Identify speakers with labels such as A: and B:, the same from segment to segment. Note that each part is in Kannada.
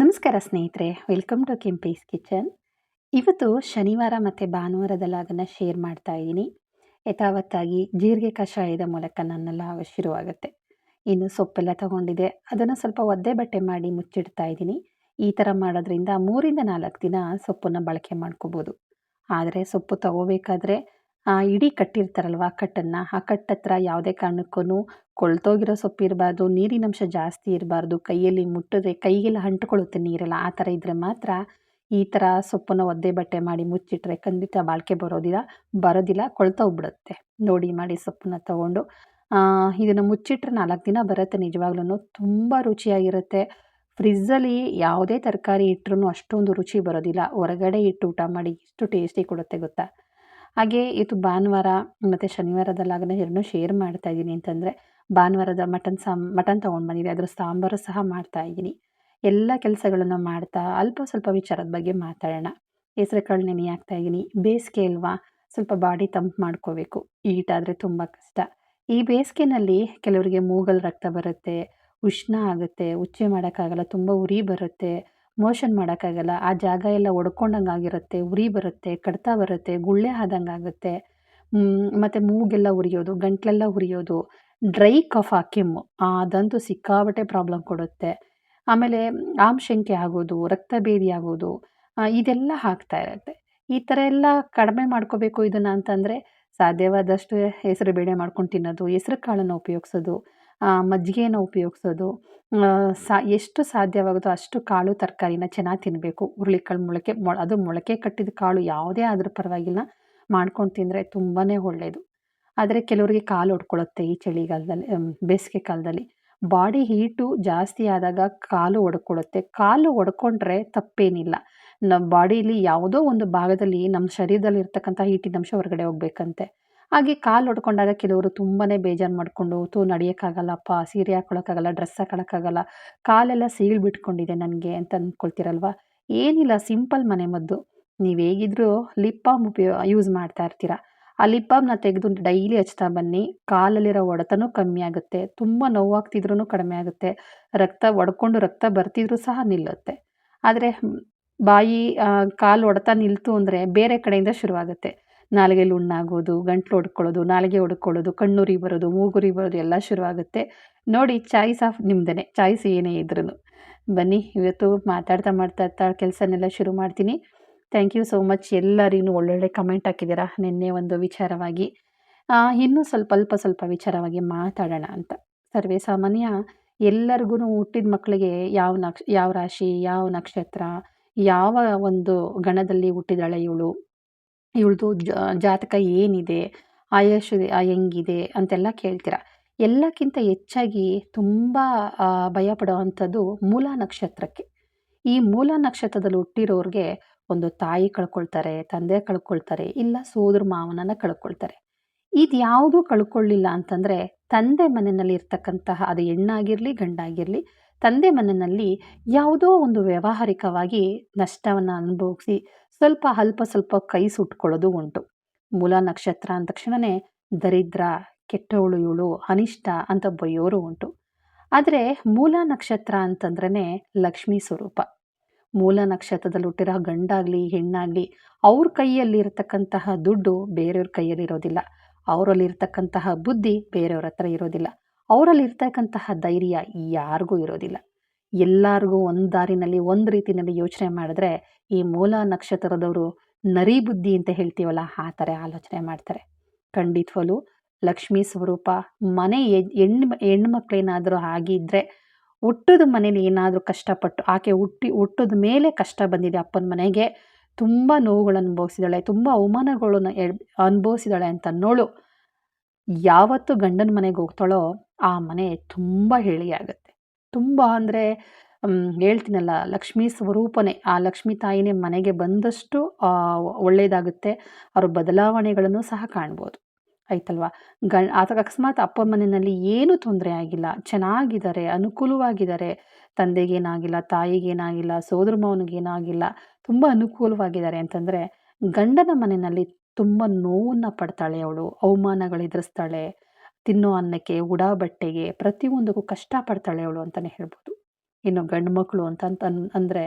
A: ನಮಸ್ಕಾರ ಸ್ನೇಹಿತರೆ ವೆಲ್ಕಮ್ ಟು ಕೆಂಪೀಸ್ ಕಿಚನ್ ಇವತ್ತು ಶನಿವಾರ ಮತ್ತು ಭಾನುವಾರದಲ್ಲಾಗನ್ನ ಶೇರ್ ಮಾಡ್ತಾ ಇದ್ದೀನಿ. ಯಥಾವತ್ತಾಗಿ ಜೀರಿಗೆ ಕಷಾಯದ ಮೂಲಕ ನನ್ನೆಲ್ಲ ಶುರುವಾಗುತ್ತೆ. ಇನ್ನು ಸೊಪ್ಪೆಲ್ಲ ತಗೊಂಡಿದೆ ಅದನ್ನು ಸ್ವಲ್ಪ ಒದ್ದೆ ಬಟ್ಟೆ ಮಾಡಿ ಮುಚ್ಚಿಡ್ತಾ ಇದ್ದೀನಿ. ಈ ಥರ ಮಾಡೋದ್ರಿಂದ ಮೂರಿಂದ ನಾಲ್ಕು ದಿನ ಸೊಪ್ಪನ್ನು ಬಳಕೆ ಮಾಡ್ಕೋಬೋದು. ಆದರೆ ಸೊಪ್ಪು ತಗೋಬೇಕಾದ್ರೆ ಇಡೀ ಕಟ್ಟಿರ್ತಾರಲ್ವ ಆ ಕಟ್ಟನ್ನು? ಆ ಕಟ್ಟತ್ರ ಯಾವುದೇ ಕಾರಣಕ್ಕೂ ಕೊಳ್ತೋಗಿರೋ ಸೊಪ್ಪು ಇರಬಾರ್ದು ನೀರಿನಂಶ ಜಾಸ್ತಿ ಇರಬಾರ್ದು, ಕೈಯಲ್ಲಿ ಮುಟ್ಟಿದ್ರೆ, ಕೈಗೆಲ್ಲ ಅಂಟ್ಕೊಳ್ಳುತ್ತೆ ನೀರೆಲ್ಲ, ಆ ಥರ ಇದ್ದರೆ ಮಾತ್ರ ಈ ಥರ ಸೊಪ್ಪನ್ನು ಒದ್ದೆ ಬಟ್ಟೆ ಮಾಡಿ ಮುಚ್ಚಿಟ್ರೆ ಖಂಡಿತ ಬಾಳಿಕೆ ಬರೋದಿಲ್ಲ ಬರೋದಿಲ್ಲ ಕೊಳ್ತೋಗ್ಬಿಡುತ್ತೆ ನೋಡಿ, ಮಾಡಿ ಸೊಪ್ಪನ್ನ ತೊಗೊಂಡು ಇದನ್ನು ಮುಚ್ಚಿಟ್ರೆ ನಾಲ್ಕು ದಿನ ಬರುತ್ತೆ ನಿಜವಾಗ್ಲೂ ತುಂಬ ರುಚಿಯಾಗಿರುತ್ತೆ. ಫ್ರಿಜ್ಜಲ್ಲಿ ಯಾವುದೇ ತರಕಾರಿ ಇಟ್ಟರೂ ಅಷ್ಟೊಂದು ರುಚಿ ಬರೋದಿಲ್ಲ, ಹೊರಗಡೆ ಇಟ್ಟು ಊಟ ಮಾಡಿ ಎಷ್ಟು ಟೇಸ್ಟಿ ಕೊಡುತ್ತೆ ಗೊತ್ತಾ? ಹಾಗೆ ಇದು ಭಾನುವಾರ ಮತ್ತು ಶನಿವಾರದಲ್ಲಾಗನೇ ಎರಡನ್ನೂ ಶೇರ್ ಮಾಡ್ತಾ ಇದ್ದೀನಿ ಅಂತಂದರೆ, ಭಾನುವಾರದ ಮಟನ್ ಸಾಮ್ ಮಟನ್ ತೊಗೊಂಡು ಬಂದಿದ್ದೆ ಅದರ ಸಾಂಬಾರು ಸಹ ಮಾಡ್ತಾ ಇದ್ದೀನಿ. ಎಲ್ಲ ಕೆಲಸಗಳನ್ನು ಮಾಡ್ತಾ, ಅಲ್ಪ ಸ್ವಲ್ಪ ವಿಚಾರದ ಬಗ್ಗೆ ಮಾತಾಡೋಣ. ಹೆಸರು ಕಾಳು ನೆನೆ ಹಾಕ್ತಾ ಇದ್ದೀನಿ. ಬೇಸಿಗೆ ಅಲ್ವಾ? ಸ್ವಲ್ಪ ಬಾಡಿ ತಂಪು ಮಾಡ್ಕೋಬೇಕು. ಈಟಾದರೆ ತುಂಬ ಕಷ್ಟ. ಈ ಬೇಸಿಗೆನಲ್ಲಿ ಕೆಲವರಿಗೆ ಮೂಗಲ್ ರಕ್ತ ಬರುತ್ತೆ, ಉಷ್ಣ ಆಗುತ್ತೆ, ಉಚ್ಚೆ ಮಾಡೋಕ್ಕಾಗಲ್ಲ, ತುಂಬ ಉರಿ ಬರುತ್ತೆ. ಮೋಷನ್ ಮಾಡೋಕ್ಕಾಗಲ್ಲ. ಆ ಜಾಗ ಎಲ್ಲ ಒಡ್ಕೊಂಡಂಗೆ ಆಗಿರುತ್ತೆ, ಉರಿ ಬರುತ್ತೆ, ಕಡ್ತ ಬರುತ್ತೆ, ಗುಳ್ಳೆ ಆದಂಗೆ ಆಗುತ್ತೆ. ಮತ್ತು ಮೂಗೆಲ್ಲ ಉರಿಯೋದು, ಗಂಟಲೆಲ್ಲ ಉರಿಯೋದು, ಡ್ರೈ ಕಫ ಕೆಮ್ಮು, ಅದಂತೂ ಸಿಕ್ಕಾಬಟ್ಟೆ ಪ್ರಾಬ್ಲಮ್ ಕೊಡುತ್ತೆ. ಆಮೇಲೆ ಆಮ್ಶಂಕೆ ಆಗೋದು, ರಕ್ತ ಭೇದಿ ಆಗೋದು ಇದೆಲ್ಲ ಹಾಕ್ತಾ ಇರುತ್ತೆ. ಈ ಥರ ಎಲ್ಲ ಕಡಿಮೆ ಮಾಡ್ಕೋಬೇಕು ಇದನ್ನು ಅಂತಂದರೆ ಸಾಧ್ಯವಾದಷ್ಟು ಹೆಸರು ಬೇಳೆ ಮಾಡ್ಕೊಂಡು ತಿನ್ನೋದು ಹೆಸ್ರು ಕಾಳನ್ನು ಉಪಯೋಗಿಸೋದು ಮಜ್ಜಿಗೆನ ಉಪಯೋಗಿಸೋದು ಸಾ, ಎಷ್ಟು ಸಾಧ್ಯವಾಗುತ್ತೋ ಅಷ್ಟು ಕಾಳು, ತರಕಾರಿನ ಚೆನ್ನಾಗಿ ತಿನ್ನಬೇಕು ಹುರುಳಿಕಾಳು ಮೊಳಕೆ ಮೊ ಅದು ಮೊಳಕೆ ಕಟ್ಟಿದ ಕಾಳು ಯಾವುದೇ ಆದರೂ ಪರವಾಗಿಲ್ಲ, ಮಾಡ್ಕೊಂಡು ತಿಂದರೆ ತುಂಬಾ ಒಳ್ಳೆಯದು ಆದರೆ ಕೆಲವರಿಗೆ ಕಾಲು ಒಡ್ಕೊಳ್ಳುತ್ತೆ ಈ ಚಳಿಗಾಲದಲ್ಲಿ ಬೇಸಿಗೆ ಕಾಲದಲ್ಲಿ. ಬಾಡಿ ಹೀಟು ಜಾಸ್ತಿ ಆದಾಗ ಕಾಲು ಒಡ್ಕೊಳ್ಳುತ್ತೆ ಕಾಲು ಒಡ್ಕೊಂಡ್ರೆ ತಪ್ಪೇನಿಲ್ಲ. ನಮ್ಮ ಬಾಡಿಲಿ ಯಾವುದೋ ಒಂದು ಭಾಗದಲ್ಲಿ ನಮ್ಮ ಶರೀರದಲ್ಲಿ ಇರ್ತಕ್ಕಂಥ ಹೀಟಿನಂಶ ಹೊರಗಡೆ ಹೋಗ್ಬೇಕಂತೆ. ಹಾಗೆ ಕಾಲು ಹೊಡ್ಕೊಂಡಾಗ ಕೆಲವರು ತುಂಬಾ ಬೇಜಾರು ಮಾಡಿಕೊಂಡು, ತೂ, ನಡೆಯೋಕ್ಕಾಗಲ್ಲಪ್ಪ, ಸೀರೆ ಹಾಕೊಳ್ಳೋಕ್ಕಾಗಲ್ಲ ಡ್ರೆಸ್ ಹಾಕೊಳಕ್ಕಾಗಲ್ಲ, ಕಾಲೆಲ್ಲ ಸೀಳು ಬಿಟ್ಕೊಂಡಿದೆ ನನಗೆ ಅಂತ ಅಂದ್ಕೊಳ್ತೀರಲ್ವ ಏನಿಲ್ಲ, ಸಿಂಪಲ್ ಮನೆ ಮದ್ದು. ನೀವು ಹೇಗಿದ್ರೂ ಲಿಪ್ ಬಾಮ್ ಉಪಯೋ, ಯೂಸ್ ಮಾಡ್ತಾ ಇರ್ತೀರ. ಆ ಲಿಪ್ ಬಾಮ್ನ ತೆಗೆದು ಡೈಲಿ ಹಚ್ತಾ ಬನ್ನಿ. ಕಾಲಲ್ಲಿರೋ ಒಡೆತನೂ ಕಮ್ಮಿ ಆಗುತ್ತೆ. ತುಂಬ ನೋವಾಗ್ತಿದ್ರೂ ಕಡಿಮೆ ಆಗುತ್ತೆ. ರಕ್ತ ಒಡ್ಕೊಂಡು ರಕ್ತ ಬರ್ತಿದ್ರೂ ಸಹ ನಿಲ್ಲುತ್ತೆ. ಆದರೆ, ಬಾಯಿ ಕಾಲು ಒಡೆತ ನಿಲ್ತು ಅಂದರೆ ಬೇರೆ ಕಡೆಯಿಂದ ಶುರುವಾಗುತ್ತೆ. ನಾಲಿಗೆಯಲ್ಲಿ ಉಣ್ಣಾಗೋದು, ಗಂಟ್ಲು ಹೊಡ್ಕೊಳ್ಳೋದು ನಾಲಿಗೆ ಹೊಡ್ಕೊಳ್ಳೋದು ಕಣ್ಣುರಿ ಬರೋದು, ಮೂಗುರಿ ಬರೋದು ಎಲ್ಲ ಶುರುವಾಗುತ್ತೆ. ನೋಡಿ ಚಾಯ್ಸ್ ಆಫ್ ನಿಮ್ದೇ ಚಾಯ್ಸ್ ಏನೇ ಇದ್ರೂ ಬನ್ನಿ, ಇವತ್ತು ಮಾತಾಡ್ತಾ ಮಾಡ್ತಾ ಕೆಲಸನೆಲ್ಲ ಶುರು ಮಾಡ್ತೀನಿ. ಥ್ಯಾಂಕ್ ಯು ಸೋ ಮಚ್ ಎಲ್ಲರಿಗೂ ಒಳ್ಳೊಳ್ಳೆ ಕಮೆಂಟ್ ಹಾಕಿದ್ದೀರಾ? ನಿನ್ನೆ ಒಂದು ವಿಚಾರವಾಗಿ. ಇನ್ನೂ ಸ್ವಲ್ಪ, ಅಲ್ಪ ಸ್ವಲ್ಪ ವಿಚಾರವಾಗಿ ಮಾತಾಡೋಣ ಅಂತ. ಸರ್ವೇ ಸಾಮಾನ್ಯ, ಎಲ್ಲರಿಗೂ ಹುಟ್ಟಿದ ಮಕ್ಕಳಿಗೆ ಯಾವ ನಕ್ಷ, ಯಾವ ರಾಶಿ, ಯಾವ ನಕ್ಷತ್ರ, ಯಾವ ಒಂದು ಗಣದಲ್ಲಿ ಹುಟ್ಟಿದಾಳೆ ಇವಳು? ಇವಳ್ದು ಜಾತಕ ಏನಿದೆ ಆಯುಷ್ ಹೆಂಗಿದೆ ಅಂತೆಲ್ಲ ಕೇಳ್ತೀರ. ಎಲ್ಲಕ್ಕಿಂತ ಹೆಚ್ಚಾಗಿ ತುಂಬ ಭಯ ಪಡುವಂಥದ್ದು ಮೂಲ ನಕ್ಷತ್ರಕ್ಕೆ. ಈ ಮೂಲ ನಕ್ಷತ್ರದಲ್ಲಿ ಹುಟ್ಟಿರೋರಿಗೆ ಒಂದು ತಾಯಿ ಕಳ್ಕೊಳ್ತಾರೆ, ತಂದೆ ಕಳ್ಕೊಳ್ತಾರೆ, ಇಲ್ಲ ಸೋದರ ಮಾವನನ್ನ ಕಳ್ಕೊಳ್ತಾರೆ. ಇದು ಯಾವುದೂ ಕಳ್ಕೊಳ್ಳಿಲ್ಲ ಅಂತಂದರೆ ತಂದೆ ಮನೆಯಲ್ಲಿ ಇರ್ತಕ್ಕಂತಹ ಅದು ಹೆಣ್ಣಾಗಿರಲಿ ಗಂಡಾಗಿರಲಿ ತಂದೆ ಮನನಲ್ಲಿ ಯಾವುದೋ ಒಂದು ವ್ಯಾವಹಾರಿಕವಾಗಿ ನಷ್ಟವನ್ನು ಅನುಭವಿಸಿ ಸ್ವಲ್ಪ ಅಲ್ಪ ಸ್ವಲ್ಪ ಕೈ ಸುಟ್ಕೊಳ್ಳೋದು ಉಂಟು. ಮೂಲ ನಕ್ಷತ್ರ ಅಂದ ತಕ್ಷಣವೇ ದರಿದ್ರ, ಕೆಟ್ಟವಳು ಇವಳು, ಅನಿಷ್ಟ ಅಂತ ಬೈಯೋರು ಉಂಟು. ಆದರೆ ಮೂಲ ನಕ್ಷತ್ರ ಅಂತಂದ್ರೇ ಲಕ್ಷ್ಮೀ ಸ್ವರೂಪ. ಮೂಲ ನಕ್ಷತ್ರದಲ್ಲಿ ಹುಟ್ಟಿರೋ ಗಂಡಾಗಲಿ, ಹೆಣ್ಣಾಗಲಿ ಅವ್ರ ಕೈಯಲ್ಲಿರತಕ್ಕಂತಹ ದುಡ್ಡು ಬೇರೆಯವ್ರ ಕೈಯಲ್ಲಿರೋದಿಲ್ಲ. ಅವರಲ್ಲಿರ್ತಕ್ಕಂತಹ ಬುದ್ಧಿ ಬೇರೆಯವ್ರ ಹತ್ರ ಇರೋದಿಲ್ಲ. ಅವರಲ್ಲಿ ಇರ್ತಕ್ಕಂತಹ ಧೈರ್ಯ ಯಾರಿಗೂ ಇರೋದಿಲ್ಲ. ಎಲ್ಲರಿಗೂ ಒಂದು ದಾರಿನಲ್ಲಿ, ಒಂದು ರೀತಿಯಲ್ಲಿ ಯೋಚನೆ ಮಾಡಿದ್ರೆ ಈ ಮೂಲ ನಕ್ಷತ್ರದವರು ನರಿ ಬುದ್ಧಿ ಅಂತ ಹೇಳ್ತೀವಲ್ಲ, ಆ ಥರ ಆಲೋಚನೆ ಮಾಡ್ತಾರೆ. ಖಂಡಿತವಲು ಲಕ್ಷ್ಮೀ ಸ್ವರೂಪ, ಮನೆ ಹೆಣ್ಣು ಹೆಣ್ಮಕ್ಳೇನಾದರೂ ಆಗಿದ್ದರೆ ಹುಟ್ಟದ ಮನೇಲಿ ಏನಾದರೂ ಕಷ್ಟಪಟ್ಟು, ಆಕೆ ಹುಟ್ಟಿ, ಹುಟ್ಟದ ಮೇಲೆ ಕಷ್ಟ ಬಂದಿದೆ ಅಪ್ಪನ ಮನೆಗೆ, ತುಂಬ ನೋವುಗಳನ್ನು ಅನುಭವಿಸಿದಾಳೆ ತುಂಬ ಅವಮಾನಗಳನ್ನು ಅನುಭವಿಸಿದಾಳೆ ಅಂತ ನೋಳು ಯಾವತ್ತು ಗಂಡನ ಮನೆಗೆ ಹೋಗ್ತಾಳೋ ಆ ಮನೆ ತುಂಬ ಹೇಳಿಯಾಗುತ್ತೆ. ತುಂಬ ಅಂದರೆ ಹೇಳ್ತೀನಲ್ಲ, ಲಕ್ಷ್ಮೀ ಸ್ವರೂಪನೇ. ಆ ಲಕ್ಷ್ಮೀ ತಾಯಿನೇ ಮನೆಗೆ ಬಂದಷ್ಟು ಒಳ್ಳೆಯದಾಗುತ್ತೆ ಅವ್ರ ಬದಲಾವಣೆಗಳನ್ನು ಸಹ ಕಾಣ್ಬೋದು. ಆಯ್ತಲ್ವಾ? ಆತ ಅಕಸ್ಮಾತ್ ಅಪ್ಪ ಮನೆಯಲ್ಲಿ ಏನೂ ತೊಂದರೆ ಆಗಿಲ್ಲ. ಚೆನ್ನಾಗಿದ್ದಾರೆ, ಅನುಕೂಲವಾಗಿದ್ದಾರೆ. ತಂದೆಗೇನಾಗಿಲ್ಲ, ತಾಯಿಗೇನಾಗಿಲ್ಲ ಸೋದರ ಮಾವನಿಗೇನಾಗಿಲ್ಲ ತುಂಬ ಅನುಕೂಲವಾಗಿದ್ದಾರೆ. ಅಂತಂದರೆ, ಗಂಡನ ಮನೆಯಲ್ಲಿ ತುಂಬ ನೋವನ್ನು ಪಡ್ತಾಳೆ ಅವಳು. ಅವಮಾನಗಳು ಎದುರಿಸ್ತಾಳೆ. ತಿನ್ನೋ ಅನ್ನಕ್ಕೆ ಉಡಾಬಟ್ಟೆಗೆ ಪ್ರತಿಯೊಂದಕ್ಕೂ ಕಷ್ಟಪಡ್ತಾಳೆ ಅವಳು ಅಂತಲೇ ಹೇಳ್ಬೋದು. ಇನ್ನು ಗಂಡು ಮಕ್ಕಳು ಅಂತಂತ ಅಂದರೆ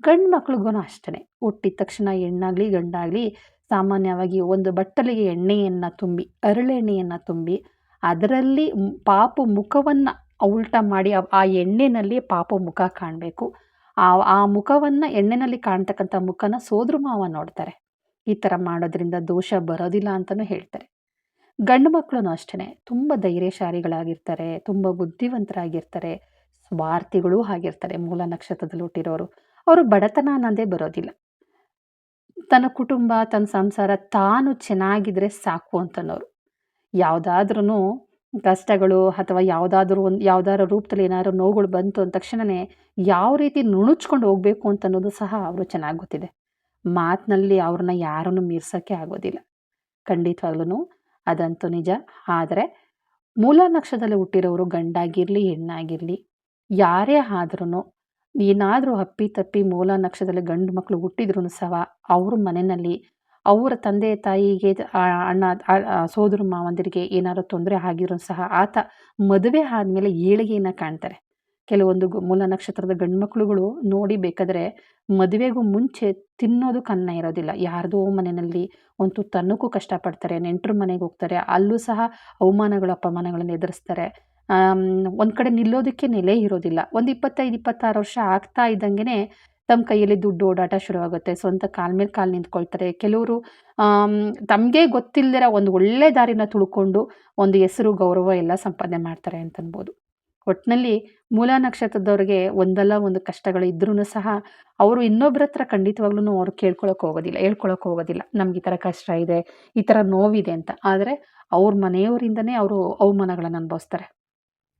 A: ಗಂಡು ಮಕ್ಳಿಗೂ ಅಷ್ಟೇ ಹುಟ್ಟಿದ ತಕ್ಷಣ ಹೆಣ್ಣಾಗಲಿ, ಗಂಡಾಗಲಿ ಸಾಮಾನ್ಯವಾಗಿ ಒಂದು ಬಟ್ಟಲಿಗೆ ಎಣ್ಣೆಯನ್ನು ತುಂಬಿ, ಅರಳೆಣ್ಣೆಯನ್ನು ತುಂಬಿ ಅದರಲ್ಲಿ ಪಾಪ ಮುಖವನ್ನು ಉಲ್ಟ ಮಾಡಿ ಆ ಎಣ್ಣೆಯಲ್ಲಿ ಪಾಪ ಮುಖ ಕಾಣಬೇಕು. ಆ ಆ ಮುಖವನ್ನು ಎಣ್ಣೆನಲ್ಲಿ ಕಾಣ್ತಕ್ಕಂಥ ಮುಖನ ಸೋದ್ರ ಮಾವ ನೋಡ್ತಾರೆ. ಈ ಥರ ಮಾಡೋದ್ರಿಂದ ದೋಷ ಬರೋದಿಲ್ಲ ಅಂತಲೂ ಹೇಳ್ತಾರೆ. ಗಂಡು ಮಕ್ಕಳು ಅಷ್ಟೇ ತುಂಬ ಧೈರ್ಯಶಾಲಿಗಳಾಗಿರ್ತಾರೆ, ತುಂಬ ಬುದ್ಧಿವಂತರಾಗಿರ್ತಾರೆ, ಸ್ವಾರ್ಥಿಗಳೂ ಆಗಿರ್ತಾರೆ ಮೂಲ ನಕ್ಷತ್ರದಲ್ಲಿ ಹುಟ್ಟಿರೋರು. ಅವರು ಬಡತನ ಅನ್ನೋದೇ ಬರೋದಿಲ್ಲ. ತನ್ನ ಕುಟುಂಬ, ತನ್ನ ಸಂಸಾರ ತಾನು ಚೆನ್ನಾಗಿದ್ರೆ ಸಾಕು ಅಂತನೋರು. ಯಾವುದಾದ್ರೂ ಕಷ್ಟಗಳು ಅಥವಾ ಯಾವುದಾದ್ರೂ ಒಂದು ಯಾವುದಾದ್ರು ರೂಪದಲ್ಲಿ ಏನಾದ್ರು ನೋವುಗಳು ಬಂತು ಅಂದ ತಕ್ಷಣವೇ ಯಾವ ರೀತಿ ನುಣುಚ್ಕೊಂಡು ಹೋಗಬೇಕು ಅಂತ ಅನ್ನೋದು ಸಹ ಅವರು ಚೆನ್ನಾಗಿ ಗೊತ್ತಿದೆ. ಮಾತಿನಲ್ಲಿ ಅವ್ರನ್ನ ಯಾರನ್ನು ಮೀರ್ಸೋಕ್ಕೆ ಆಗೋದಿಲ್ಲ. ಖಂಡಿತವಾಗ್ಲೂ ಅದಂತೂ ನಿಜ. ಆದರೆ ಮೂಲ ನಕ್ಷದಲ್ಲಿ ಹುಟ್ಟಿರೋರು ಗಂಡಾಗಿರಲಿ, ಹೆಣ್ಣಾಗಿರಲಿ, ಯಾರೇ ಆದ್ರೂ ಏನಾದರೂ ಅಪ್ಪಿ ತಪ್ಪಿ ಮೂಲ ನಕ್ಷದಲ್ಲಿ ಗಂಡು ಮಕ್ಕಳು ಹುಟ್ಟಿದ್ರು ಸಹ ಅವ್ರ ಮನೆಯಲ್ಲಿ ಅವರ ತಂದೆ, ತಾಯಿಗೆ ಅಣ್ಣ ಸೋದರ ಮಾವಂದಿರಿಗೆ ಏನಾದರೂ ತೊಂದರೆ ಆಗಿರೋ ಸಹ ಆತ ಮದುವೆ ಆದಮೇಲೆ ಏಳಿಗೆಯನ್ನು ಕಾಣ್ತಾರೆ. ಕೆಲವೊಂದು ಮೂಲ ನಕ್ಷತ್ರದ ಗಂಡು ಮಕ್ಕಳುಗಳು ನೋಡಿ ಬೇಕಾದರೆ ಮದುವೆಗೂ ಮುಂಚೆ ತಿನ್ನೋದು ಕನ್ನ ಇರೋದಿಲ್ಲ. ಯಾರ್ದೋ ಮನೆಯಲ್ಲಿ ಒಂದು ತುತ್ತು ಕಷ್ಟಪಡ್ತಾರೆ, ನೆಂಟರು ಮನೆಗೆ ಹೋಗ್ತಾರೆ, ಅಲ್ಲೂ ಸಹ ಅವಮಾನಗಳು ಅಪಮಾನಗಳನ್ನು ಎದುರಿಸ್ತಾರೆ. ಒಂದು ಕಡೆ ನಿಲ್ಲೋದಕ್ಕೆ ನೆಲೆ ಇರೋದಿಲ್ಲ. ಒಂದು ಇಪ್ಪತ್ತೈದು, ಇಪ್ಪತ್ತಾರು ವರ್ಷ ಆಗ್ತಾ ಇದ್ದಂಗೆ ತಮ್ಮ ಕೈಯಲ್ಲಿ ದುಡ್ಡು ಓಡಾಟ ಶುರುವಾಗುತ್ತೆ. ಸ್ವಂತ ಕಾಲ್ ಮೇಲೆ ಕಾಲು ನಿಂತ್ಕೊಳ್ತಾರೆ. ಕೆಲವರು ತಮಗೆ ಗೊತ್ತಿಲ್ಲದಿರೋ ಒಂದು ಒಳ್ಳೆ ದಾರಿನ ತುಳ್ಕೊಂಡು ಒಂದು ಹೆಸರು, ಗೌರವ ಎಲ್ಲ ಸಂಪಾದನೆ ಮಾಡ್ತಾರೆ ಅಂತನ್ಬೋದು. ಒಟ್ಟಿನಲ್ಲಿ ಮೂಲ ನಕ್ಷತ್ರದವ್ರಿಗೆ ಒಂದಲ್ಲ ಒಂದು ಕಷ್ಟಗಳು ಇದ್ರೂ ಸಹ ಅವರು ಇನ್ನೊಬ್ಬರ ಹತ್ರ ಖಂಡಿತವಾಗ್ಲೂ ಅವ್ರು ಕೇಳ್ಕೊಳಕ್ಕೆ ಹೋಗೋದಿಲ್ಲ ಹೇಳ್ಕೊಳಕ್ಕೆ ಹೋಗೋದಿಲ್ಲ. ನಮ್ಗೆ ಈ ಥರ ಕಷ್ಟ ಇದೆ, ಈ ಥರ ನೋವಿದೆ ಅಂತ. ಆದರೆ ಅವ್ರ ಮನೆಯವರಿಂದನೇ ಅವರು ಅವಮಾನಗಳನ್ನು ಅನುಭವಿಸ್ತಾರೆ.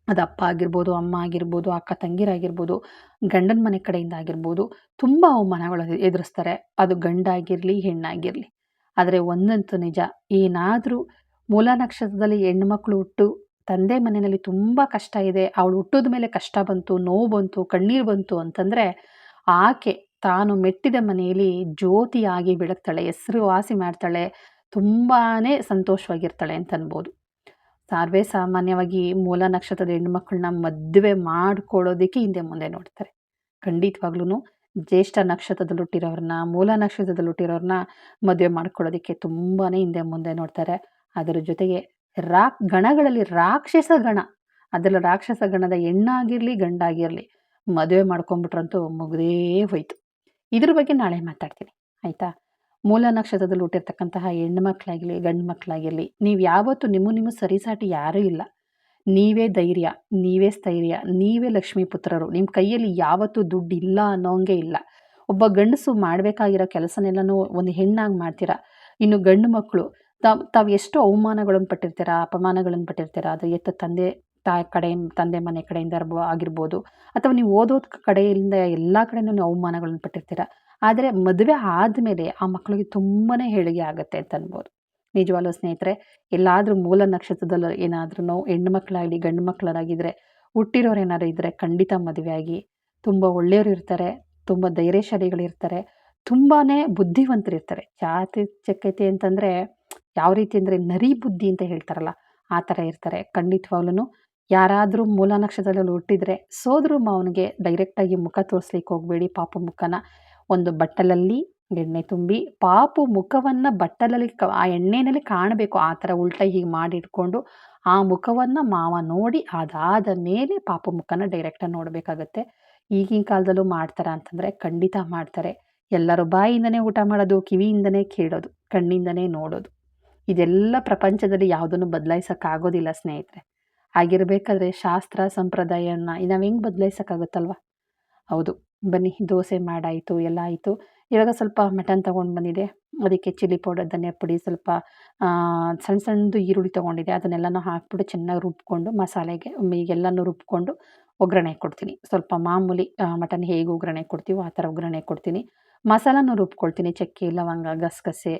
A: ಅದು ಅಪ್ಪ ಆಗಿರ್ಬೋದು, ಅಮ್ಮ ಆಗಿರ್ಬೋದು, ಅಕ್ಕ ತಂಗಿರಾಗಿರ್ಬೋದು, ಗಂಡನ ಮನೆ ಕಡೆಯಿಂದ ಆಗಿರ್ಬೋದು ತುಂಬ ಅವಮಾನಗಳು ಎದುರಿಸ್ತಾರೆ. ಅದು ಗಂಡಾಗಿರಲಿ, ಹೆಣ್ಣಾಗಿರಲಿ. ಆದರೆ ಒಂದಂತೂ ನಿಜ, ಏನಾದರೂ ಮೂಲ ನಕ್ಷತ್ರದಲ್ಲಿ ಹೆಣ್ಮಕ್ಳು ಹುಟ್ಟು ತಂದೆ ಮನೆಯಲ್ಲಿ ತುಂಬ ಕಷ್ಟ ಇದೆ. ಅವಳು ಹುಟ್ಟಿದ ಮೇಲೆ ಕಷ್ಟ ಬಂತು, ನೋವು ಬಂತು, ಕಣ್ಣೀರು ಬಂತು ಅಂತಂದರೆ ಆಕೆ ತಾನು ಮೆಟ್ಟಿದ ಮನೆಯಲ್ಲಿ ಜ್ಯೋತಿಯಾಗಿ ಬೆಳಗ್ತಾಳೆ ಹೆಸರು ವಾಸಿ ಮಾಡ್ತಾಳೆ ತುಂಬಾ ಸಂತೋಷವಾಗಿರ್ತಾಳೆ ಅಂತ ಅನ್ಬೋದು. ಸರ್ವೇ ಸಾಮಾನ್ಯವಾಗಿ ಮೂಲ ನಕ್ಷತ್ರದ ಹೆಣ್ಮಕ್ಳನ್ನ ಮದುವೆ ಮಾಡ್ಕೊಳ್ಳೋದಕ್ಕೆ ಹಿಂದೆ ಮುಂದೆ ನೋಡ್ತಾರೆ. ಖಂಡಿತವಾಗ್ಲೂ ಜ್ಯೇಷ್ಠ ನಕ್ಷತ್ರದಲ್ಲಿ ಹುಟ್ಟಿರೋರನ್ನ ಮೂಲ ನಕ್ಷತ್ರದಲ್ಲಿ ಹುಟ್ಟಿರೋರನ್ನ ಮದುವೆ ಮಾಡ್ಕೊಳ್ಳೋದಕ್ಕೆ ತುಂಬಾ ಹಿಂದೆ ಮುಂದೆ ನೋಡ್ತಾರೆ. ಅದರ ಜೊತೆಗೆ ರಾ, ಗಣಗಳಲ್ಲಿ ರಾಕ್ಷಸ ಗಣ. ಅದರಲ್ಲಿ ರಾಕ್ಷಸ ಗಣದ ಹೆಣ್ಣಾಗಿರಲಿ, ಗಂಡಾಗಿರಲಿ ಮದುವೆ ಮಾಡ್ಕೊಂಬಿಟ್ರಂತೂ ಮುಗ್ದೇ ಹೋಯ್ತು. ಇದ್ರ ಬಗ್ಗೆ ನಾಳೆ ಮಾತಾಡ್ತೀನಿ. ಆಯಿತಾ? ಮೂಲ ನಕ್ಷತ್ರದಲ್ಲಿ ಹುಟ್ಟಿರ್ತಕ್ಕಂತಹ ಹೆಣ್ಣು ಮಕ್ಕಳಾಗಿರಲಿ, ಗಂಡು ಮಕ್ಕಳಾಗಿರಲಿ, ನೀವು ಯಾವತ್ತೂ ನಿಮ್ಮ ನಿಮ್ಮ ಸರಿಸಾಟಿ ಯಾರೂ ಇಲ್ಲ. ನೀವೇ ಧೈರ್ಯ, ನೀವೇ ಸ್ಥೈರ್ಯ, ನೀವೇ ಲಕ್ಷ್ಮೀ ಪುತ್ರರು. ನಿಮ್ಮ ಕೈಯಲ್ಲಿ ಯಾವತ್ತೂ ದುಡ್ಡು ಇಲ್ಲ ಅನ್ನೋಂಗೆ ಇಲ್ಲ. ಒಬ್ಬ ಗಂಡಸು ಮಾಡಬೇಕಾಗಿರೋ ಕೆಲಸನೆಲ್ಲನೂ ಒಂದು ಹೆಣ್ಣಾಗಿ ಮಾಡ್ತೀರಾ? ಇನ್ನು ಗಂಡು ಮಕ್ಕಳು ತಾವು ಎಷ್ಟು ಅವಮಾನಗಳನ್ನು ಪಟ್ಟಿರ್ತೀರಾ, ಅಪಮಾನಗಳನ್ನು ಪಟ್ಟಿರ್ತೀರಾ, ಅದು ಎತ್ತ ತಂದೆ, ತಾಯಿ ಕಡೆಯಿಂದ ತಂದೆ ಮನೆ ಕಡೆಯಿಂದ ಆಗಿರ್ಬೋದು. ಅಥವಾ ನೀವು ಓದೋದ್ ಕಡೆಯಿಂದ ಎಲ್ಲ ಕಡೆಯೂ ನೀವು ಅವಮಾನಗಳನ್ನು ಪಟ್ಟಿರ್ತೀರ. ಆದರೆ ಮದುವೆ ಆದಮೇಲೆ ಆ ಮಕ್ಕಳಿಗೆ ತುಂಬಾ ಹೇಳಿಗೆ ಆಗುತ್ತೆ ಅಂತ ಅನ್ಬೋದು. ನಿಜವಾಗ್ಲೂ ಸ್ನೇಹಿತರೆ, ಎಲ್ಲಾದರೂ ಮೂಲ ನಕ್ಷತ್ರದಲ್ಲಿ ಏನಾದ್ರೂ ಹೆಣ್ಣು ಮಕ್ಕಳಾಗಲಿ ಗಂಡು ಮಕ್ಕಳಾಗಿದ್ದರೆ ಹುಟ್ಟಿರೋರು ಏನಾದ್ರು ಇದ್ದರೆ ಖಂಡಿತ ಮದುವೆಯಾಗಿ. ತುಂಬ ಒಳ್ಳೆಯವರು ಇರ್ತಾರೆ, ತುಂಬ ಧೈರ್ಯಶಾಲಿಗಳಿರ್ತಾರೆ ತುಂಬಾ ಬುದ್ಧಿವಂತರಿರ್ತಾರೆ. ಚಕ್ಕೈತೆ ಅಂತಂದರೆ ಯಾವ ರೀತಿ ಅಂದರೆ ನರಿ ಬುದ್ಧಿ ಅಂತ ಹೇಳ್ತಾರಲ್ಲ, ಆ ಥರ ಇರ್ತಾರೆ. ಖಂಡಿತವಾಗ್ಲೂ ಯಾರಾದರೂ ಮೂಲ ನಕ್ಷತ್ರದಲ್ಲಿ ಹುಟ್ಟಿದರೆ ಸೋದರು ಮಾವನಿಗೆ ಡೈರೆಕ್ಟಾಗಿ ಮುಖ ತೋರಿಸ್ಲಿಕ್ಕೆ ಹೋಗಬೇಡಿ ಪಾಪ ಮುಖನ. ಒಂದು ಬಟ್ಟಲಲ್ಲಿ ಎಣ್ಣೆ ತುಂಬಿ, ಪಾಪು ಮುಖವನ್ನು ಬಟ್ಟಲಲ್ಲಿ ಆ ಎಣ್ಣೆಯಲ್ಲಿ ಕಾಣಬೇಕು, ಆ ಥರ ಉಲ್ಟ ಹೀಗೆ ಮಾಡಿಟ್ಕೊಂಡು ಆ ಮುಖವನ್ನು ಮಾವ ನೋಡಿ ಅದಾದ ಮೇಲೆ ಪಾಪು ಮುಖನ ಡೈರೆಕ್ಟಾಗಿ ನೋಡಬೇಕಾಗತ್ತೆ. ಈಗಿನ ಕಾಲದಲ್ಲೂ ಮಾಡ್ತಾರೆ ಅಂತಂದರೆ ಖಂಡಿತ ಮಾಡ್ತಾರೆ. ಎಲ್ಲರೂ ಬಾಯಿಂದನೇ ಊಟ ಮಾಡೋದು, ಕಿವಿಯಿಂದನೇ ಕೇಳೋದು, ಕಣ್ಣಿಂದನೇ ನೋಡೋದು. ಇದೆಲ್ಲ ಪ್ರಪಂಚದಲ್ಲಿ ಯಾವುದನ್ನು ಬದಲಾಯಿಸೋಕ್ಕಾಗೋದಿಲ್ಲ ಸ್ನೇಹಿತರೆ. ಆಗಿರಬೇಕಾದ್ರೆ ಶಾಸ್ತ್ರ, ಸಂಪ್ರದಾಯನ ನಾವು ಹೆಂಗೆ ಬದಲಾಯಿಸೋಕ್ಕಾಗುತ್ತಲ್ವ? ಹೌದು. ಬನ್ನಿ, ದೋಸೆ ಮಾಡಾಯಿತು, ಎಲ್ಲ ಆಯಿತು. ಇವಾಗ ಸ್ವಲ್ಪ ಮಟನ್ ತೊಗೊಂಡು ಬಂದಿದೆ. ಅದಕ್ಕೆ ಚಿಲ್ಲಿ ಪೌಡರ್ ಧನಿಯಾ ಪುಡಿ, ಸ್ವಲ್ಪ ಸಣ್ಣ ಸಣ್ಣದು ಈರುಳ್ಳಿ ತೊಗೊಂಡಿದೆ. ಅದನ್ನೆಲ್ಲನೂ ಹಾಕ್ಬಿಟ್ಟು ಚೆನ್ನಾಗಿ ರುಬ್ಕೊಂಡು ಮಸಾಲೆಗೆ ಈಗೆಲ್ಲನೂ ರುಬ್ಕೊಂಡು ಒಗ್ಗರಣೆ ಕೊಡ್ತೀನಿ. ಸ್ವಲ್ಪ ಮಾಮೂಲಿ ಮಟನ್ ಹೇಗೆ ಒಗ್ಗರಣೆ ಕೊಡ್ತೀವೋ ಆ ಥರ ಒಗ್ಗರಣೆ ಕೊಡ್ತೀನಿ. ಮಸಾಲನೂ ರುಬ್ಕೊಳ್ತೀನಿ. ಚಕ್ಕೆ, ಲವಂಗ, ಗಸಗಸೆ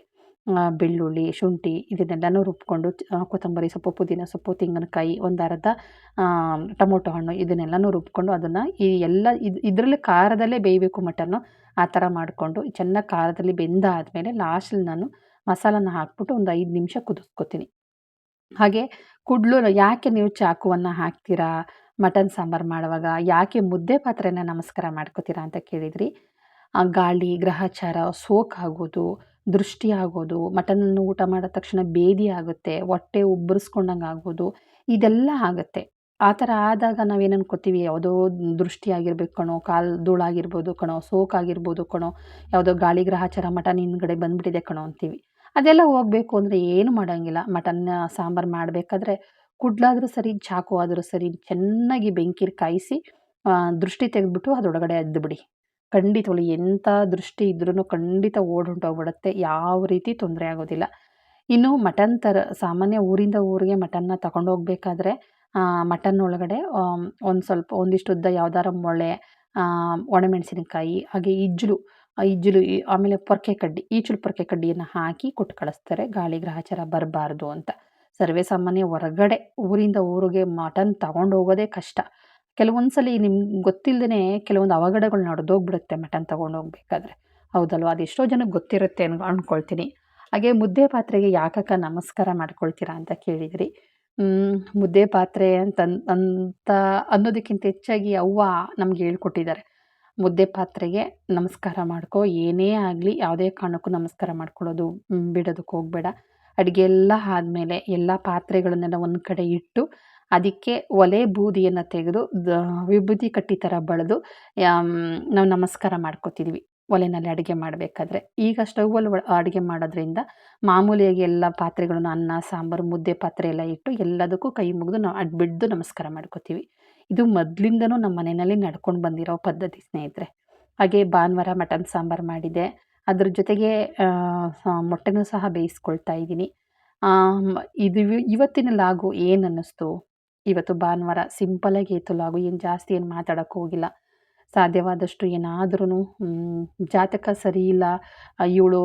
A: ಬೆಳ್ಳುಳ್ಳಿ, ಶುಂಠಿ ಇದನ್ನೆಲ್ಲನೂ ರುಬ್ಕೊಂಡು ಕೊತ್ತಂಬರಿ ಸೊಪ್ಪು, ಪುದೀನ ಸೊಪ್ಪು, ತೆಂಗಿನಕಾಯಿ, ಒಂದು ಅರ್ಧ ಟೊಮೊಟೊ ಹಣ್ಣು ಇದನ್ನೆಲ್ಲನೂ ರುಬ್ಕೊಂಡು ಅದನ್ನು ಈ ಎಲ್ಲ ಇದು, ಇದರಲ್ಲಿ ಖಾರದಲ್ಲೇ ಬೇಯಬೇಕು ಮಟನ್ನು, ಆ ಥರ ಮಾಡಿಕೊಂಡು ಚೆನ್ನಾಗಿ ಖಾರದಲ್ಲಿ ಬೆಂದಾದಮೇಲೆ ಲಾಸ್ಟಲ್ಲಿ ನಾನು ಮಸಾಲನ ಹಾಕ್ಬಿಟ್ಟು ಒಂದು ಐದು ನಿಮಿಷ ಕುದಿಸ್ಕೊತೀನಿ. ಹಾಗೆ ಕುಡ್ಲು ಯಾಕೆ ನೀವು ಚಾಕುವನ್ನು ಹಾಕ್ತೀರಾ? ಮಟನ್ ಸಾಂಬಾರು ಮಾಡುವಾಗ ಯಾಕೆ ಮುದ್ದೆ ಪಾತ್ರೆನ ನಮಸ್ಕಾರ ಮಾಡ್ಕೋತೀರಾ ಅಂತ ಕೇಳಿದ್ರಿ. ಗಾಳಿ, ಗ್ರಹಚಾರ ಸೋಕ್ ಆಗೋದು ದೃಷ್ಟಿ ಆಗೋದು ಮಟನ್ ಊಟ ಮಾಡಿದ ತಕ್ಷಣ ಬೇದಿ ಆಗುತ್ತೆ, ಹೊಟ್ಟೆ ಉಬ್ಬರಿಸ್ಕೊಂಡಂಗೆ ಆಗೋದು, ಇದೆಲ್ಲ ಆಗುತ್ತೆ. ಆ ಥರ ಆದಾಗ ನಾವೇನು ಅನ್ಕೋತೀವಿ ಯಾವುದೋ ದೃಷ್ಟಿ ಆಗಿರ್ಬೇಕು ಕಣೋ, ಕಾಲು ಧೂಳಾಗಿರ್ಬೋದು ಕಣೋ ಸೋಕಾಗಿರ್ಬೋದು ಕಣೋ, ಯಾವುದೋ ಗಾಳಿ ಗ್ರಹಚಾರ ಮಟನ್ ಹಿಂದ್ಗಡೆ ಬಂದ್ಬಿಟ್ಟಿದೆ ಕಣೋ ಅಂತೀವಿ. ಅದೆಲ್ಲ ಹೋಗಬೇಕು ಅಂದರೆ ಏನು ಮಾಡೋಂಗಿಲ್ಲ. ಮಟನ್ನ ಸಾಂಬಾರು ಮಾಡಬೇಕಾದ್ರೆ ಕುಡ್ಲಾದರೂ ಸರಿ ಚಾಕು ಆದರೂ ಸರಿ, ಚೆನ್ನಾಗಿ ಬೆಂಕಿಲಿ ಕಾಯಿಸಿ ದೃಷ್ಟಿ ತೆಗೆದ್ಬಿಟ್ಟು ಅದರೊಳಗಡೆ ಅದ್ದುಬಿಡಿ. ಖಂಡಿತವಾಗ್ಲೂ ಎಂಥ ದೃಷ್ಟಿ ಇದ್ರೂ ಖಂಡಿತ ಓಡೊಂಟೋಗ್ಬಿಡುತ್ತೆ ಯಾವ ರೀತಿ ತೊಂದರೆ ಆಗೋದಿಲ್ಲ. ಇನ್ನು ಮಟನ್ ಥರ ಸಾಮಾನ್ಯ ಊರಿಂದ ಊರಿಗೆ ಮಟನ್ನ ತಗೊಂಡೋಗ್ಬೇಕಾದ್ರೆ ಮಟನ್ ಒಳಗಡೆ ಒಂದು ಸ್ವಲ್ಪ, ಒಂದಿಷ್ಟು ಉದ್ದ ಯಾವ್ದಾರ ಮೊಳೆ ಒಣಮೆಣಸಿನಕಾಯಿ, ಹಾಗೆ ಇಜ್ಜಲು ಇಜ್ಜಲು ಆಮೇಲೆ ಪೊರ್ಕೆ ಕಡ್ಡಿ, ಈಚಲು ಪೊರ್ಕೆ ಕಡ್ಡಿಯನ್ನು ಹಾಕಿ ಕೊಟ್ಟು ಕಳಿಸ್ತಾರೆ. ಗಾಳಿ ಗ್ರಹಚಾರ ಬರಬಾರ್ದು ಅಂತ. ಸರ್ವೇ ಸಾಮಾನ್ಯ ಹೊರಗಡೆ, ಊರಿಂದ ಊರಿಗೆ ಮಟನ್ ತಗೊಂಡು ಹೋಗೋದೇ ಕಷ್ಟ. ಕೆಲವೊಂದು ಸಲ ನಿಮ್ಗೆ ಗೊತ್ತಿಲ್ಲದೇ ಕೆಲವೊಂದು ಅವಘಡಗಳು ನಡೆದೋಗ್ಬಿಡುತ್ತೆ ಮಟನ್ ತೊಗೊಂಡು ಹೋಗ್ಬೇಕಾದ್ರೆ. ಹೌದಲ್ವ? ಅದೆಷ್ಟೋ ಜನಕ್ಕೆ ಗೊತ್ತಿರುತ್ತೆ ಅನ್ ಅಂದ್ಕೊಳ್ತೀನಿ ಹಾಗೆ ಮುದ್ದೆ ಪಾತ್ರೆಗೆ ಯಾಕಕ್ಕ ನಮಸ್ಕಾರ ಮಾಡ್ಕೊಳ್ತೀರಾ ಅಂತ ಕೇಳಿದ್ರಿ. ಮುದ್ದೆ ಪಾತ್ರೆ ಅಂತ ಅಂತ ಅನ್ನೋದಕ್ಕಿಂತ ಹೆಚ್ಚಾಗಿ ಅವ್ವ ನಮ್ಗೆ ಹೇಳ್ಕೊಟ್ಟಿದ್ದಾರೆ. ಮುದ್ದೆ ಪಾತ್ರೆಗೆ ನಮಸ್ಕಾರ ಮಾಡ್ಕೋ, ಏನೇ ಆಗಲಿ ಯಾವುದೇ ಕಾರಣಕ್ಕೂ ನಮಸ್ಕಾರ ಮಾಡ್ಕೊಳ್ಳೋದು ಬಿಡೋದಕ್ಕೆ ಹೋಗಬೇಡ. ಅಡುಗೆ ಎಲ್ಲ ಆದಮೇಲೆ ಎಲ್ಲ ಪಾತ್ರೆಗಳನ್ನೆಲ್ಲ ಒಂದು ಕಡೆ ಇಟ್ಟು ಅದಕ್ಕೆ ಒಲೆ ಬೂದಿಯನ್ನು ತೆಗೆದು ವಿಭೂತಿ ಕಟ್ಟಿ ಥರ ಬಳಿದು ನಾವು ನಮಸ್ಕಾರ ಮಾಡ್ಕೋತಿದ್ವಿ ಒಲೆಯಲ್ಲಿ ಅಡುಗೆ ಮಾಡಬೇಕಾದ್ರೆ. ಈಗ ಸ್ಟೌವಲ್ಲಿ ಅಡುಗೆ ಮಾಡೋದ್ರಿಂದ ಮಾಮೂಲಿಯಾಗಿ ಎಲ್ಲ ಪಾತ್ರೆಗಳನ್ನು ಅನ್ನ, ಸಾಂಬಾರು, ಮುದ್ದೆ ಪಾತ್ರೆ ಎಲ್ಲ ಇಟ್ಟು ಎಲ್ಲದಕ್ಕೂ ಕೈ ಮುಗಿದು ನಾವು ಅಡ್ಬಿಡ್ದು ನಮಸ್ಕಾರ ಮಾಡ್ಕೋತೀವಿ. ಇದು ಮೊದಲಿಂದನೂ ನಮ್ಮ ಮನೆಯಲ್ಲಿ ನಡ್ಕೊಂಡು ಬಂದಿರೋ ಪದ್ಧತಿ ಸ್ನೇಹಿತರೆ. ಹಾಗೆ ಭಾನುವಾರ ಮಟನ್ ಸಾಂಬಾರು ಮಾಡಿದೆ. ಅದ್ರ ಜೊತೆಗೆ ಮೊಟ್ಟೆನೂ ಸಹ ಬೇಯಿಸ್ಕೊಳ್ತಾ ಇದ್ದೀನಿ. ಇದು ಇವತ್ತಿನ ಲಾಗು ಏನು ಅನ್ನಿಸ್ತು? ಇವತ್ತು ಭಾನುವಾರ ಸಿಂಪಲಾಗಿ ಏತು ಲಾಗು, ಏನು ಜಾಸ್ತಿ ಏನು ಮಾತಾಡೋಕ್ಕೆ ಹೋಗಿಲ್ಲ. ಸಾಧ್ಯವಾದಷ್ಟು ಏನಾದ್ರೂ ಜಾತಕ ಸರಿ ಇಲ್ಲ ಇವಳು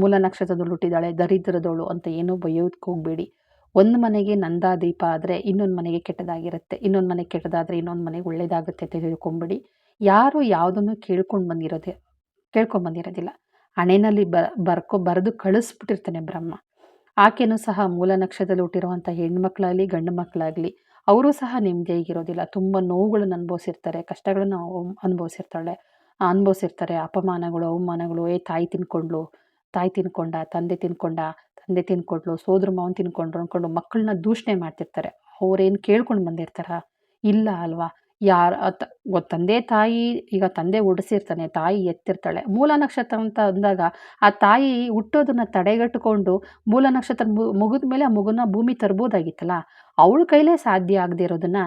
A: ಮೂಲ ನಕ್ಷತ್ರದಲ್ಲಿ ಹುಟ್ಟಿದ್ದಾಳೆ ದರಿದ್ರದವಳು ಅಂತ ಏನೋ ಬೈಯೋದಕ್ಕೆ ಹೋಗಬೇಡಿ. ಒಂದು ಮನೆಗೆ ನಂದಾದೀಪ ಆದರೆ ಇನ್ನೊಂದು ಮನೆಗೆ ಕೆಟ್ಟದಾಗಿರುತ್ತೆ, ಇನ್ನೊಂದು ಮನೆಗೆ ಕೆಟ್ಟದಾದರೆ ಇನ್ನೊಂದು ಮನೆಗೆ ಒಳ್ಳೆಯದಾಗುತ್ತೆ ಅಂತ ತಿಳ್ಕೊಂಬಿಡಿ. ಯಾರು ಯಾವುದನ್ನು ಕೇಳ್ಕೊಂಡು ಬಂದಿರೋದೆ, ಕೇಳ್ಕೊಂಡು ಬಂದಿರೋದಿಲ್ಲ. ಹಣೆಯಲ್ಲಿ ಬ, ಬರ್ಕೊ, ಬರೆದು ಕಳಿಸ್ಬಿಟ್ಟಿರ್ತಾನೆ ಬ್ರಹ್ಮ. ಆಕೆಯೂ ಸಹ ಮೂಲ ನಕ್ಷತ್ರದಲ್ಲಿ ಹುಟ್ಟಿರುವಂಥ ಹೆಣ್ಮಕ್ಳಾಗಲಿ ಗಂಡು ಮಕ್ಕಳಾಗಲಿ ಅವರು ಸಹ ನೆಮ್ಮದಿಯಾಗಿರೋದಿಲ್ಲ ತುಂಬ ನೋವುಗಳನ್ನು ಅನುಭವಿಸಿರ್ತಾರೆ, ಕಷ್ಟಗಳನ್ನು ಅನುಭವಿಸಿರ್ತಾಳೆ. ಅನುಭವಿಸಿರ್ತಾರೆ, ಅಪಮಾನಗಳು, ಅವಮಾನಗಳು, ಏ, ತಾಯಿ ತಿನ್ಕೊಂಡ್ಲು ತಾಯಿ ತಿನ್ಕೊಂಡ, ತಂದೆ ತಿನ್ಕೊಂಡ, ತಂದೆ ತಿನ್ಕೊಂಡ್ಲು ಸೋದ್ರ ಮಾವನ್ ತಿನ್ಕೊಂಡ್ರು ಅಂದ್ಕೊಂಡು ಮಕ್ಕಳನ್ನ ದೂಷಣೆ ಮಾಡ್ತಿರ್ತಾರೆ. ಅವ್ರೇನು ಕೇಳ್ಕೊಂಡು ಬಂದಿರ್ತಾರ? ಇಲ್ಲ ಅಲ್ವಾ? ಯಾರು ತಂದೆ ತಾಯಿ ಈಗ ತಂದೆ ಉಡಿಸಿರ್ತಾನೆ, ತಾಯಿ ಎತ್ತಿರ್ತಾಳೆ. ಮೂಲ ನಕ್ಷತ್ರ ಅಂತ ಅಂದಾಗ ಆ ತಾಯಿ ಹುಟ್ಟೋದನ್ನ ತಡೆಗಟ್ಟಿಕೊಂಡು ಮೂಲ ನಕ್ಷತ್ರ ಮುಗಿದ ಮೇಲೆ ಆ ಮಗುನ ಭೂಮಿ ತರ್ಬೋದಾಗಿತ್ತಲ್ಲ, ಅವಳ ಕೈಲೇ ಸಾಧ್ಯ ಆಗದೆ ಇರೋದನ್ನ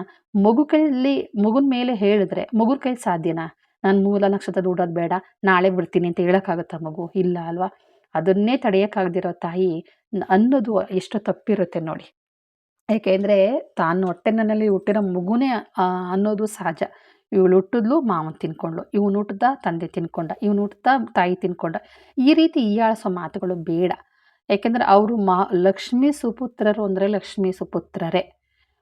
A: ಮಗು ಕೈಲಿ, ಮಗುನ ಮೇಲೆ ಹೇಳಿದ್ರೆ ಮಗುನ ಕೈ ಸಾಧ್ಯನಾ? ನಾನು ಮೂಲ ನಕ್ಷತ್ರ ಉಡೋದು ಬೇಡ, ನಾಳೆ ಬಿಡ್ತೀನಿ ಅಂತ ಹೇಳೋಕ್ಕಾಗುತ್ತಾ ಮಗು? ಇಲ್ಲ ಅಲ್ವಾ? ಅದನ್ನೇ ತಡೆಯೋಕ್ಕಾಗದಿರೋ ತಾಯಿ ಅನ್ನೋದು ಎಷ್ಟು ತಪ್ಪಿರುತ್ತೆ ನೋಡಿ. ಏಕೆಂದರೆ ತಾನು ಹೊಟ್ಟೆನಲ್ಲಿ ಹುಟ್ಟಿರೋ ಮಗುನೇ ಅನ್ನೋದು ಸಹಜ. ಇವಳು ಹುಟ್ಟಿದ್ಲು ಮಾವನ್ ತಿನ್ಕೊಂಡ್ಳು, ಇವನು ಹುಟ್ಟಿದ ತಂದೆ ತಿನ್ಕೊಂಡ, ಇವನು ಹುಟ್ಟಿದ ತಾಯಿ ತಿನ್ಕೊಂಡ. ಈ ರೀತಿ ಈಯಾಳಿಸೋ ಮಾತುಗಳು ಬೇಡ. ಯಾಕೆಂದರೆ ಅವರು ಮಾ, ಲಕ್ಷ್ಮೀ ಸುಪುತ್ರರು ಅಂದರೆ ಲಕ್ಷ್ಮೀ ಸುಪುತ್ರರೇ.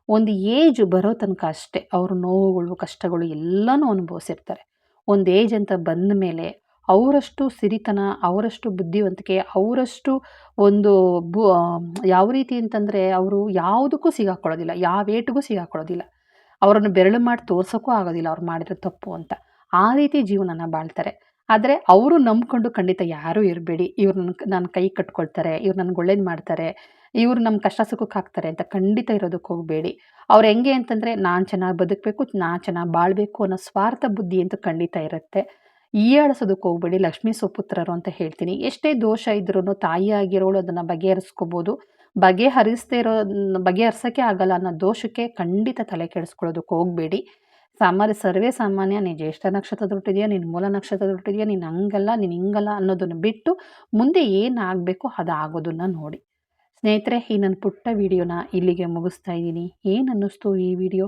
A: ಒಂದು ಏಜ್ ಬರೋ ತನಕ ಅಷ್ಟೇ, ಅವರು ನೋವುಗಳು, ಕಷ್ಟಗಳು ಎಲ್ಲನೂ ಅನುಭವಿಸಿರ್ತಾರೆ. ಒಂದು ಏಜ್ ಅಂತ ಬಂದ ಮೇಲೆ ಅವರಷ್ಟು ಸಿರಿತನ, ಅವರಷ್ಟು ಬುದ್ಧಿವಂತಿಕೆ, ಅವರಷ್ಟು ಒಂದು ಬು ಯಾವ ರೀತಿ ಅಂತಂದರೆ ಅವರು ಯಾವುದಕ್ಕೂ ಸಿಗಾಕೊಳ್ಳೋದಿಲ್ಲ, ಯಾವ ಏಟಿಗೂ ಸಿಗಾಕೊಳ್ಳೋದಿಲ್ಲ. ಅವರನ್ನು ಬೆರಳು ಮಾಡಿ ತೋರ್ಸೋಕ್ಕೂ ಆಗೋದಿಲ್ಲ ಅವ್ರು ಮಾಡಿದ್ರೆ ತಪ್ಪು ಅಂತ. ಆ ರೀತಿ ಜೀವನನ ಬಾಳ್ತಾರೆ. ಆದರೆ ಅವರು ನಂಬ್ಕೊಂಡು ಖಂಡಿತ ಯಾರೂ ಇರಬೇಡಿ. ಇವ್ರು ನನ್ನ ನನ್ನ ಕೈ ಕಟ್ಕೊಳ್ತಾರೆ, ಇವ್ರು ನನಗೆ ಒಳ್ಳೇದು ಮಾಡ್ತಾರೆ, ಇವ್ರು ನಮ್ಮ ಕಷ್ಟ ಸುಖಕ್ಕೆ ಹಾಕ್ತಾರೆ ಅಂತ ಖಂಡಿತ ಇರೋದಕ್ಕೆ ಹೋಗಬೇಡಿ. ಅವ್ರು ಹೆಂಗೆ ಅಂತಂದರೆ ನಾನು ಚೆನ್ನಾಗಿ ಬದುಕಬೇಕು, ನಾನು ಚೆನ್ನಾಗಿ ಬಾಳಬೇಕು ಅನ್ನೋ ಸ್ವಾರ್ಥ ಬುದ್ಧಿ ಅಂತ ಖಂಡಿತ ಇರುತ್ತೆ. ಈಯಾಳಿಸೋದಕ್ಕೆ ಹೋಗ್ಬೇಡಿ, ಲಕ್ಷ್ಮೀ ಸುಪುತ್ರರು ಅಂತ ಹೇಳ್ತೀನಿ. ಎಷ್ಟೇ ದೋಷ ಇದ್ರೂ ತಾಯಿಯಾಗಿರೋಳು ಅದನ್ನು ಬಗೆಹರಿಸ್ಕೋಬೋದು. ಬಗೆಹರಿಸದೇ ಇರೋ ಬಗೆಹರಿಸೋಕ್ಕೆ ಆಗಲ್ಲ ಅನ್ನೋ ದೋಷಕ್ಕೆ ಖಂಡಿತ ತಲೆ ಕೆಡಿಸ್ಕೊಳ್ಳೋದಕ್ಕೆ ಹೋಗಬೇಡಿ. ಸಾಮಾನ್ಯ, ಸರ್ವೇ ಸಾಮಾನ್ಯ, ನೀನು ಜ್ಯೇಷ್ಠ ನಕ್ಷತ್ರ ದೊಟ್ಟಿದೆಯಾ ನೀನು ಮೂಲ ನಕ್ಷತ್ರ ಹುಟ್ಟಿದೆಯಾ ನೀನು ಹಂಗಲ್ಲ, ನೀನು ಹಿಂಗಲ್ಲ ಅನ್ನೋದನ್ನು ಬಿಟ್ಟು ಮುಂದೆ ಏನಾಗಬೇಕು ಅದು ಆಗೋದನ್ನು ನೋಡಿ. ಸ್ನೇಹಿತರೆ, ಈ ನನ್ನ ಪುಟ್ಟ ವಿಡಿಯೋನ ಇಲ್ಲಿಗೆ ಮುಗಿಸ್ತಾ ಇದ್ದೀನಿ. ಏನು ಅನ್ನಿಸ್ತು ಈ ವಿಡಿಯೋ?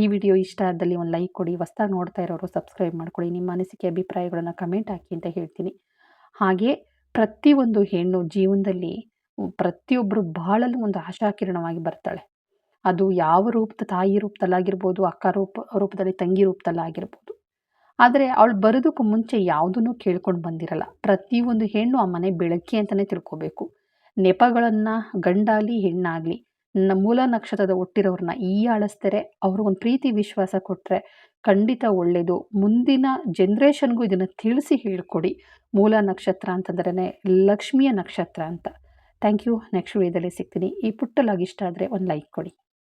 A: ಈ ವಿಡಿಯೋ ಇಷ್ಟ ಆದಲ್ಲಿ ಒಂದು ಲೈಕ್ ಕೊಡಿ, ಹೊಸ್ದಾಗಿ ನೋಡ್ತಾ ಇರೋರು ಸಬ್ಸ್ಕ್ರೈಬ್ ಮಾಡ್ಕೊಳ್ಳಿ ನಿಮ್ಮ ಅನಿಸಿಕೆ, ಅಭಿಪ್ರಾಯಗಳನ್ನು ಕಮೆಂಟ್ ಹಾಕಿ ಅಂತ ಹೇಳ್ತೀನಿ. ಹಾಗೆ ಪ್ರತಿಯೊಂದು ಹೆಣ್ಣು ಜೀವನದಲ್ಲಿ ಪ್ರತಿಯೊಬ್ಬರು ಬಾಳಲು ಒಂದು ಆಶಾಕಿರಣವಾಗಿ ಬರ್ತಾಳೆ. ಅದು ಯಾವ ರೂಪದ ತಾಯಿ ರೂಪದಲ್ಲಾಗಿರ್ಬೋದು, ಅಕ್ಕ ರೂಪ, ರೂಪದಲ್ಲಿ ತಂಗಿ ರೂಪದಲ್ಲಾಗಿರ್ಬೋದು. ಆದರೆ ಅವಳು ಬರೋದಕ್ಕೂ ಮುಂಚೆ ಯಾವುದನ್ನು ಕೇಳ್ಕೊಂಡು ಬಂದಿರಲ್ಲ. ಪ್ರತಿಯೊಂದು ಹೆಣ್ಣು ಆ ಮನೆ ಬೆಳಕಿ ಅಂತಲೇ ತಿಳ್ಕೊಬೇಕು. ನೆಪಗಳನ್ನು ಗಂಡಾಗಲಿ ಹೆಣ್ಣಾಗಲಿ ಮೂಲ ನಕ್ಷತ್ರದ ಹುಟ್ಟಿರೋರನ್ನ ಈ ಆಳಿಸ್ತಾರೆ ಅವ್ರಿಗೊಂದು ಪ್ರೀತಿ ವಿಶ್ವಾಸ ಕೊಟ್ಟರೆ ಖಂಡಿತ ಒಳ್ಳೆಯದು ಮುಂದಿನ ಜನ್ರೇಷನ್ಗೂ ಇದನ್ನು ತಿಳಿಸಿ ಹೇಳ್ಕೊಡಿ. ಮೂಲ ನಕ್ಷತ್ರ ಅಂತಂದ್ರೆ ಲಕ್ಷ್ಮಿಯ ನಕ್ಷತ್ರ ಅಂತ. ಥ್ಯಾಂಕ್ ಯು ನೆಕ್ಸ್ಟ್ ವಿಡಿಯೋದಲ್ಲಿ ಸಿಗ್ತೀನಿ. ಈ ಪುಟ್ಟ ಲಾಗ್ ಇಷ್ಟ ಆದರೆ ಒಂದು ಲೈಕ್ ಕೊಡಿ.